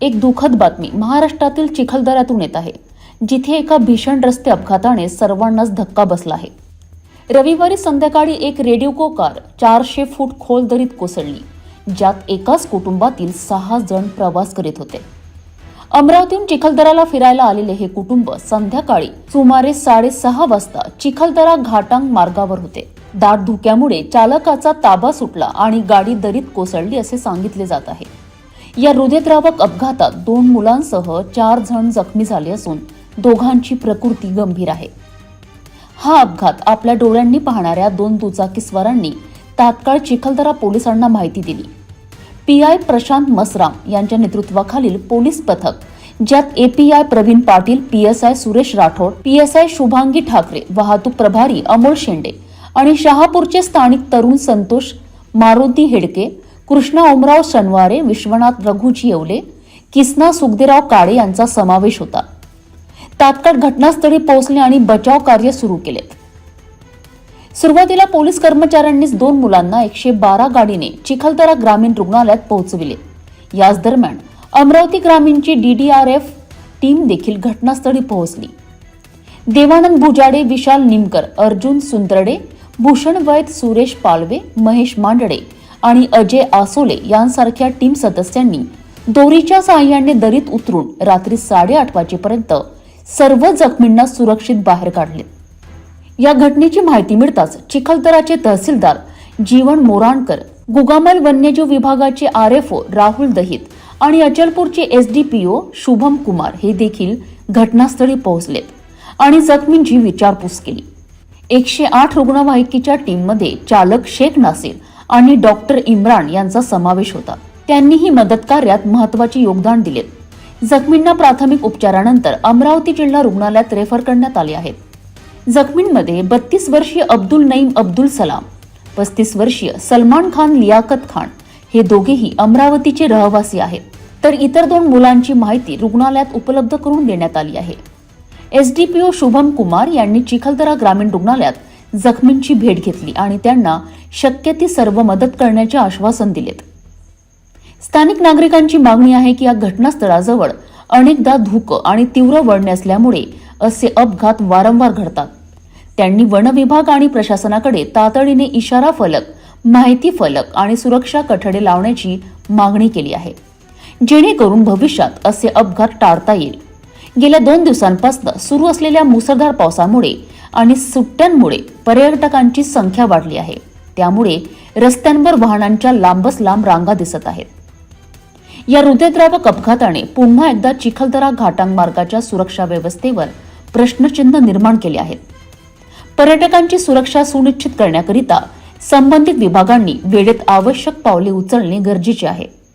एक दुःखद बातमी महाराष्ट्रातील चिखलदऱ्यातून येत आहे जिथे एका भीषण रस्ते अपघाताने सर्वांनाच धक्का बसला आहे. रविवारी संध्याकाळी एक रेडिओको कार चारशे फूट खोल दरीत कोसळली ज्यात एकाच कुटुंबातील सहा जण प्रवास करीत होते. अमरावतीहून चिखलदराला फिरायला आलेले हे कुटुंब संध्याकाळी सुमारे साडेसहा वाजता चिखलदरा घाटांग मार्गावर होते. दाट धुक्यामुळे चालकाचा ताबा सुटला आणि गाडी दरीत कोसळली असे सांगितले जात आहे. या हृदयद्रावक अपघातात दोन मुलांसह चार जण जखमी झाले असून दोघांची प्रकृती गंभीर आहे. हा अपघात आपल्या डोळ्यांनी पाहणाऱ्या दोन दुचाकीस्वारांनी तात्काळ चिखलदरा पोलिसांना माहिती दिली. पी आय प्रशांत मसराम यांच्या नेतृत्वाखालील पोलीस पथक ज्यात API Pravin Patil PSI Suresh Rathod PSI Shubhangi Thakre वाहतूक प्रभारी अमोल शेंडे आणि शहापूरचे स्थानिक तरुण संतोष मारुती हेडके कृष्णा ओमराव शनवारे विश्वनाथ रघुजी येवले किसना सुखदेराव काळे यांचा समावेश होता. तात्काळ घटनास्थळी पोहोचले आणि बचाव कार्य सुरू केले. सुरुवातीला पोलीस कर्मचाऱ्यांनीच दोन मुलांना एकशे बारा गाडीने चिखलदरा ग्रामीण रुग्णालयात पोहोचविले. याच दरम्यान अमरावती ग्रामीणची डीडीआरएफ टीम देखील घटनास्थळी पोहोचली. देवानंद भुजाडे विशाल निमकर अर्जुन सुंदरडे भूषण वैद सुरेश पालवे महेश मांडडे आणि अजय आसोले यांसारख्या टीम सदस्यांनी दोरीच्या सहाय्याने दरीत उतरून रात्री साडेआठ वाजेपर्यंत सर्व जखमींना सुरक्षित बाहेर काढले. या घटनेची माहिती मिळताच चिखलदराचे तहसीलदार जीवन मोराणकर गुगामल वन्यजीव विभागाचे R F O Rahul Dahit आणि अचलपूरचे एसडीपीओ शुभम कुमार हे देखील घटनास्थळी पोहोचलेत आणि जखमींची विचारपूस केली. एकशे आठ रुग्णवाहिकेच्या टीममध्ये चालक शेख नासिर आणि डॉक्टर इम्रान यांचा समावेश होता. त्यांनीही मदत कार्यात महत्त्वाचे योगदान दिलेत जखमींना प्राथमिक उपचारानंतर अमरावती जिल्हा रुग्णालयात रेफर करण्यात आले आहेत. जखमींमध्ये बत्तीस वर्षीय अब्दुल नईम अब्दुल सलाम पस्तीस वर्षीय सलमान खान लियाकत खान हे दोघेही अमरावतीचे रहिवासी आहेत. तर इतर दोन मुलांची माहिती रुग्णालयात उपलब्ध करून देण्यात आली आहे. एसडीपीओ शुभम कुमार यांनी चिखलदरा ग्रामीण रुग्णालयात जखमींची भेट घेतली आणि त्यांना शक्य ती सर्व मदत करण्याचे आश्वासन दिलेत. स्थानिक नागरिकांची मागणी आहे की या घटनास्थळाजवळ अनेकदा धुकं आणि तीव्र वळणे असल्यामुळे असे अपघात वारंवार घडतात. त्यांनी वनविभाग आणि प्रशासनाकडे तातडीने इशारा फलक माहिती फलक आणि सुरक्षा कठडे लावण्याची मागणी केली आहे. जेणेकरून भविष्यात असे अपघात टाळता येईल. गेल्या दोन दिवसांपासून सुरू असलेल्या मुसळधार पावसामुळे आणि सुट्ट्यांमुळे पर्यटकांची संख्या वाढली आहे. त्यामुळे रस्त्यांवर वाहनांच्या लांबच लांब रांगा दिसत आहेत. या हृदयद्रावक अपघाताने पुन्हा एकदा चिखलदरा घाटांग मार्गाच्या सुरक्षा व्यवस्थेवर प्रश्नचिन्ह निर्माण केले आहेत. पर्यटकांची सुरक्षा सुनिश्चित करण्याकरिता संबंधित विभागांनी वेळेत आवश्यक पावले उचलणे गरजेचे आहे.